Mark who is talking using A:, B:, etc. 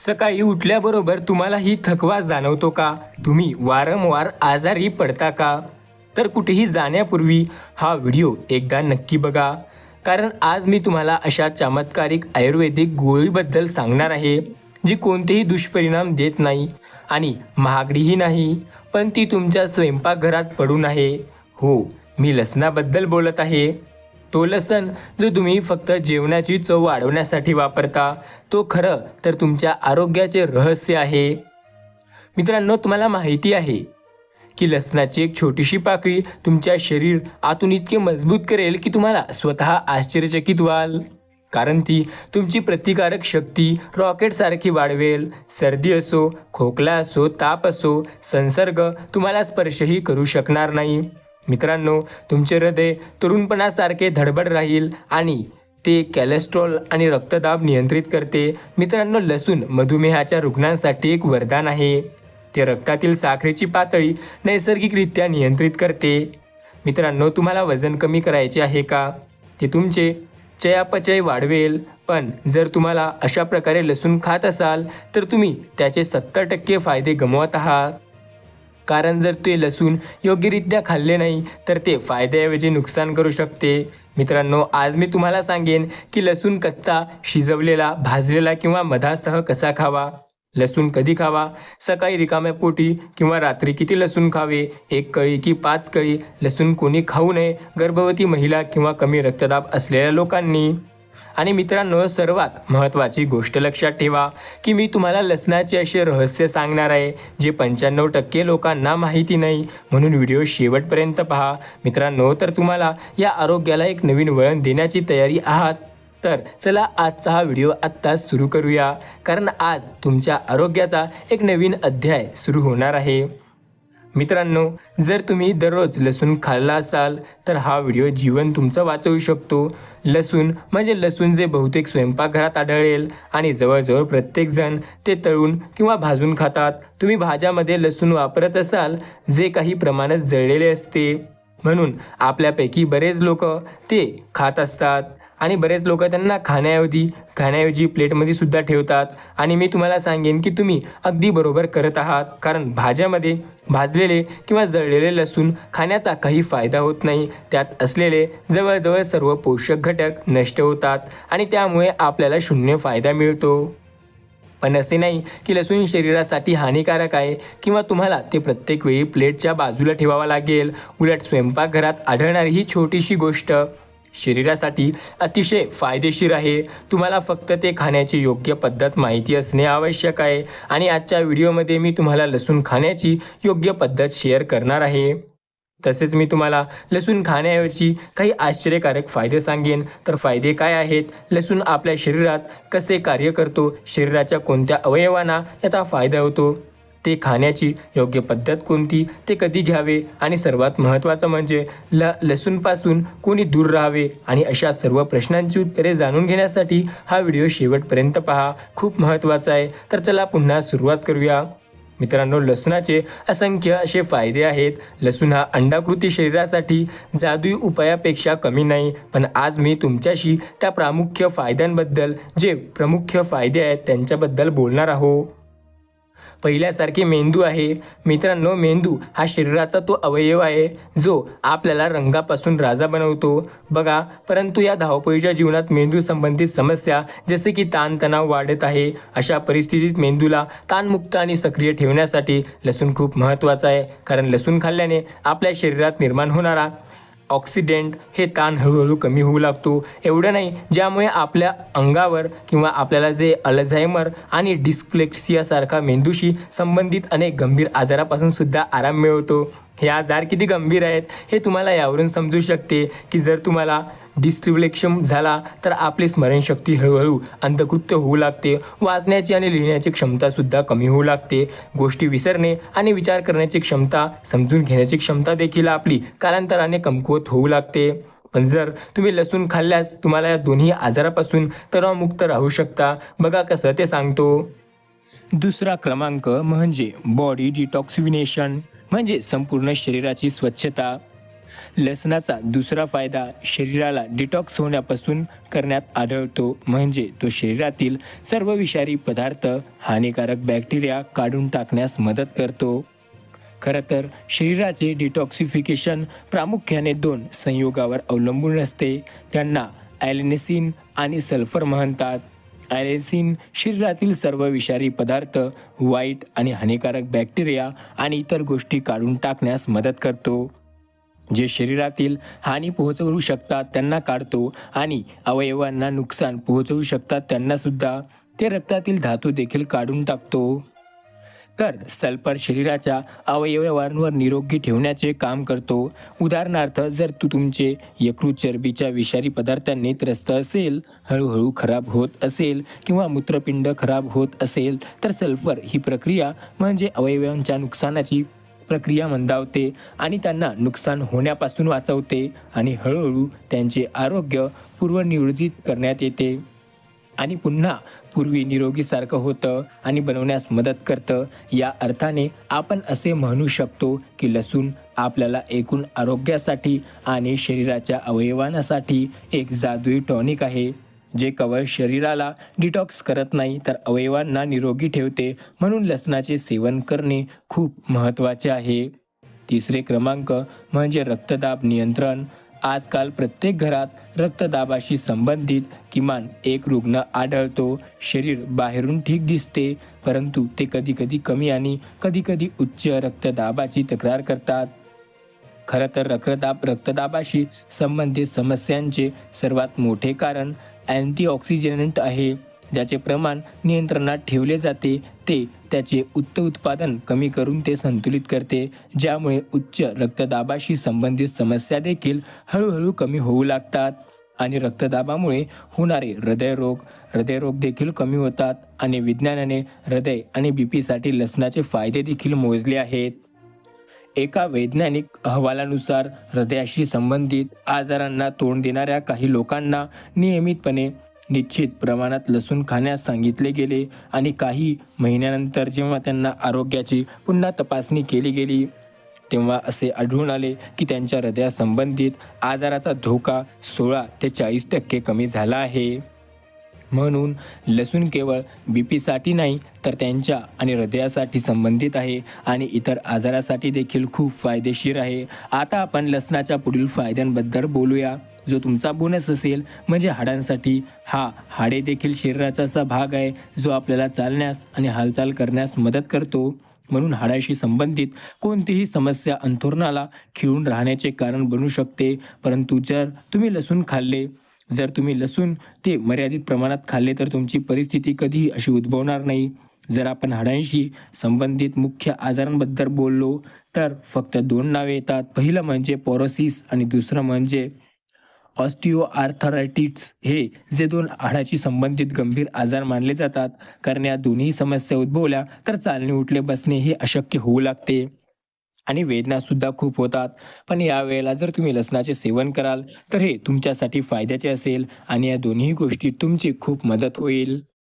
A: सकाळी उठल्याबरोबर तुम्हाला ही थकवा जाणवतो का? तुम्ही वारंवार आजारी पडता का? तर कुठेही जाण्यापूर्वी हा व्हिडिओ एकदा नक्की बघा. कारण आज मी तुम्हाला अशा चमत्कारिक आयुर्वेदिक गोळीबद्दल सांगणार आहे जी कोणतेही दुष्परिणाम देत नाही आणि महागडीही नाही पण ती तुमच्या स्वयंपाकघरात पडून आहे. हो मी लसणाबद्दल बोलत आहे. तो लसण जो तुम्ही फक्त जेवणाची चव वाढवण्यासाठी वापरता तो खरं तर तुमच्या आरोग्याचे रहस्य आहे. मित्रांनो तुम्हाला माहिती आहे की लसणाची एक छोटीशी पाकळी तुमच्या शरीर आतून इतके मजबूत करेल की तुम्हाला स्वतः आश्चर्यचकित व्हाल. कारण ती तुमची प्रतिकारक शक्ती रॉकेटसारखी वाढवेल. सर्दी असो खोकला असो ताप असो संसर्ग तुम्हाला स्पर्शही करू शकणार नाही. मित्रांनो तुमचे हृदय तरुणपणासारखे धडबड राहील आणि ते कॅलेस्ट्रॉल आणि रक्तदाब नियंत्रित करते. मित्रांनो लसूण मधुमेहाच्या रुग्णांसाठी एक वरदान आहे. ते रक्तातील साखरेची पातळी नैसर्गिकरित्या नियंत्रित करते. मित्रांनो तुम्हाला वजन कमी करायचे आहे का? ते तुमचे चयापचय वाढवेल. पण जर तुम्हाला अशा प्रकारे लसूण खात असाल तर तुम्ही त्याचे सत्तर टक्के फायदे गमवत आहात. कारण जर ते लसूण योग्यरित्या खाल्ले नाही तर ते फायद्याऐवजी नुकसान करू शकते. मित्रांनो आज मी तुम्हाला सांगेन की लसूण कच्चा शिजवलेला भाजलेला किंवा मधासह कसा खावा? लसूण कधी खावा? सकाळी रिकाम्या पोटी किंवा रात्री किती लसूण खावे? एक कळी की पाच कळी? लसूण कोणी खाऊ नये? गर्भवती महिला किंवा कमी रक्तदाब असलेल्या लोकांनी आणि मित्रांनो सर्वात महत्त्वाची गोष्ट लक्षात ठेवा की मी तुम्हाला लसणाचे असे रहस्य सांगणार आहे जे पंच्याण्णव टक्के लोकांना माहिती नाही. म्हणून व्हिडिओ शेवटपर्यंत पहा. मित्रांनो तर तुम्हाला या आरोग्याला एक नवीन वळण देण्याची तयारी आहात? तर चला आजचा हा व्हिडिओ आत्ताच सुरू करूया. कारण आज तुमच्या आरोग्याचा एक नवीन अध्याय सुरू होणार आहे. मित्रांनो जर तुम्ही दररोज लसूण खाल्ला असाल तर हा व्हिडिओ जीवन तुमचं वाचवू शकतो. लसूण म्हणजे लसूण जे बहुतेक स्वयंपाकघरात आढळेल आणि जवळजवळ प्रत्येकजण ते तळून किंवा भाजून खातात. तुम्ही भाज्यामध्ये लसूण वापरत असाल जे काही प्रमाणात जळलेले असते. म्हणून आपल्यापैकी बरेच लोक ते खात असतात. आणि बरेच लोक त्यांना खाण्याऐवजी खाण्याऐवजी प्लेटमध्ये सुद्धा ठेवतात. आणि मी तुम्हाला सांगेन की तुम्ही अगदी बरोबर करत आहात. कारण भाज्यामध्ये भाजलेले किंवा जळलेले लसूण खाण्याचा काही फायदा होत नाही. त्यात असलेले जवळजवळ सर्व पोषक घटक नष्ट होतात आणि त्यामुळे आपल्याला शून्य फायदा मिळतो. पण असे नाही की लसूण शरीरासाठी हानिकारक आहे किंवा तुम्हाला ते प्रत्येक वेळी प्लेटच्या बाजूला ठेवावा लागेल. उलट स्वयंपाकघरात आढळणारी ही छोटीशी गोष्ट शरीरासाठी अतिशय फायदेशीर आहे. तुम्हाला फक्त ते खाण्याची योग्य पद्धत माहिती असणे आवश्यक आहे. आणि आजच्या व्हिडिओमध्ये मी तुम्हाला लसूण खाण्याची योग्य पद्धत शेअर करणार आहे. तसेच मी तुम्हाला लसूण खाण्याऐवजी काही आश्चर्यकारक फायदे सांगेन. तर फायदे काय आहेत? लसूण आपल्या शरीरात कसे कार्य करतो? शरीराच्या कोणत्या अवयवांना याचा फायदा होतो? ते खाण्याची योग्य पद्धत कोणती? ते कधी घ्यावे? आणि सर्वात महत्त्वाचं म्हणजे ल लसूणपासून कोणी दूर राहावे? आणि अशा सर्व प्रश्नांची उत्तरे जाणून घेण्यासाठी हा व्हिडिओ शेवटपर्यंत पहा. खूप महत्त्वाचा आहे. तर चला पुन्हा सुरुवात करूया. मित्रांनो लसणाचे असंख्य असे फायदे आहेत. लसूण हा अंडाकृती शरीरासाठी जादुई उपायापेक्षा कमी नाही. पण आज मी तुमच्याशी त्या प्रामुख्य फायद्यांबद्दल जे प्रमुख फायदे आहेत त्यांच्याबद्दल बोलणार आहो. पहिल्यासारखे मेंदू आहे. मित्रांनो मेंदू हा शरीराचा तो अवयव आहे जो आपल्याला रंगापासून राजा बनवतो. बघा परंतु या धावपळीच्या जीवनात मेंदू संबंधित समस्या जसे की ताणतणाव वाढत आहे. अशा परिस्थितीत मेंदूला ताणमुक्त आणि सक्रिय ठेवण्यासाठी लसूण खूप महत्त्वाचा आहे. कारण लसूण खाल्ल्याने आपल्या शरीरात निर्माण होणारा ऑक्सिडेंट हे ताण हळूहळू कमी होऊ लागतो. एवढं नाही ज्यामुळे आपल्या अंगावर किंवा आपल्याला जे अल्झायमर आणि डिस्प्लेक्सियासारखा मेंदूशी संबंधित अनेक गंभीर आजारापासून सुद्धा आराम मिळवतो. हे आजार किती गंभीर आहेत हे तुम्हाला यावरून समजू शकते की जर तुम्हाला डिस्ट्रिब्लेक्शन झाला तर आपली स्मरणशक्ती हळूहळू अंतकृत्य होऊ लागते. वाचण्याची आणि लिहिण्याची क्षमतासुद्धा कमी होऊ लागते. गोष्टी विसरणे आणि विचार करण्याची क्षमता समजून घेण्याची क्षमता देखील आपली कालांतराने कमकुवत होऊ लागते. पण जर तुम्ही लसूण खाल्ल्यास तुम्हाला या दोन्ही आजारापासून तणावमुक्त राहू शकता. बघा कसं ते सांगतो. दुसरा क्रमांक म्हणजे बॉडी डिटॉक्सिनेशन म्हणजे संपूर्ण शरीराची स्वच्छता. लसणाचा दुसरा फायदा शरीराला डिटॉक्स होण्यापासून करण्यात आढळतो. म्हणजे तो शरीरातील सर्व विषारी पदार्थ हानिकारक बॅक्टेरिया काढून टाकण्यास मदत करतो. खरं तर शरीराचे डिटॉक्सिफिकेशन प्रामुख्याने दोन संयोगावर अवलंबून असते. त्यांना ॲलेनेसिन आणि सल्फर म्हणतात. ॲलेसिन शरीरातील सर्व विषारी पदार्थ वाईट आणि हानिकारक बॅक्टेरिया आणि इतर गोष्टी काढून टाकण्यास मदत करतो. जे शरीरातील हानी पोहोचवू शकतात त्यांना काढतो आणि अवयवांना नुकसान पोहोचवू शकतात त्यांना सुद्धा ते रक्तातील धातू देखील काढून टाकतो. तर सल्फर शरीराच्या अवयवांवर निरोगी ठेवण्याचे काम करतो. उदाहरणार्थ जर तू तुमचे यकृत चरबीच्या विषारी पदार्थांनी त्रस्त असेल हळूहळू खराब होत असेल किंवा मूत्रपिंड खराब होत असेल तर सल्फर ही प्रक्रिया म्हणजे अवयवांच्या नुकसानाची प्रक्रिया मंदावते आणि त्यांना नुकसान होण्यापासून वाचवते आणि हळूहळू त्यांचे आरोग्य पूर्वनियोजित करण्यात येते. आणि पुन्हा पूर्वी निरोगीसारखं होतं आणि बनवण्यास मदत करतं. या अर्थाने आपण असे म्हणू शकतो की लसूण आपल्याला एकूण आरोग्यासाठी आणि शरीराच्या अवयवांसाठी एक जादुई टॉनिक आहे. जे कवळ शरीराला डिटॉक्स करत नाही तर अवयवांना निरोगी ठेवते. म्हणून लसणाचे सेवन करणे खूप महत्त्वाचे आहे. तिसरे क्रमांक म्हणजे रक्तदाब नियंत्रण. आजकाल प्रत्येक घरात रक्तदाबाशी संबंधित किमान एक रुग्ण आढळतो. शरीर बाहेरून ठीक दिसते परंतु ते कधीकधी कमी आणि कधीकधी उच्च रक्तदाबाची तक्रार करतात. खरं तर रक्तदाब रक्तदाबाशी संबंधित समस्यांचे सर्वात मोठे कारण अँटीऑक्सिजनंट आहे ज्याचे प्रमाण नियंत्रणात ठेवले जाते ते त्याचे उच्च उत्पादन कमी करून ते संतुलित करते ज्यामुळे उच्च रक्तदाबाशी संबंधित समस्या देखील हळूहळू कमी होऊ लागतात. आणि रक्तदाबामुळे होणारे हृदयरोग हृदयरोग देखील कमी होतात. आणि विज्ञानाने हृदय आणि बी पीसाठी लसणाचे फायदे देखील मोजले आहेत. एका वैज्ञानिक अहवालानुसार हृदयाशी संबंधित आजारांना तोंड देणाऱ्या काही लोकांना नियमितपणे निश्चित प्रमाणात लसूण खाण्यास सांगितले गेले आणि काही महिन्यानंतर जेव्हा त्यांना आरोग्याची पुन्हा तपासणी केली गेली तेव्हा असे आढळून आले की त्यांच्या हृदयासंबंधित आजाराचा धोका सोळा ते चाळीस टक्के कमी झाला आहे. म्हणून लसूण केवळ बी पीसाठी नाही तर त्यांच्या आणि हृदयासाठी संबंधित आहे आणि इतर आजारासाठी देखील खूप फायदेशीर आहे. आता आपण लसणाच्या पुढील फायद्यांबद्दल बोलूया. जो तुमचा बोनस असेल म्हणजे हाडांसाठी. हा हाडे देखील शरीराचा असा भाग आहे जो आपल्याला चालण्यास आणि हालचाल करण्यास मदत करतो. म्हणून हाडाशी संबंधित कोणतीही समस्या अंथरुणाला खिळून राहण्याचे कारण बनू शकते. परंतु जर तुम्ही लसूण खाल्ले जर तुम्ही लसूण ते मर्यादित प्रमाणात खाल्ले तर तुमची परिस्थिती कधीही अशी उद्भवणार नाही. जर आपण हाडांशी संबंधित मुख्य आजारांबद्दल बोललो तर फक्त दोन नावे येतात. पहिलं म्हणजे पोरोसिस आणि दुसरं म्हणजे ऑस्टिओ आर्थरायटिट्स हे जे दोन हाडाशी संबंधित गंभीर आजार मानले जातात. कारण या दोन्ही समस्या उद्भवल्या तर चालणे उठले बसणे हे अशक्य होऊ लागते. आणि वेदना सुद्धा खूप होतात. पण यावेळेला जर तुम्ही लसणाचे सेवन कराल तर हे तुमच्यासाठी फायद्याचे असेल आणि या दोन्ही गोष्टी तुमची खूप मदत होईल.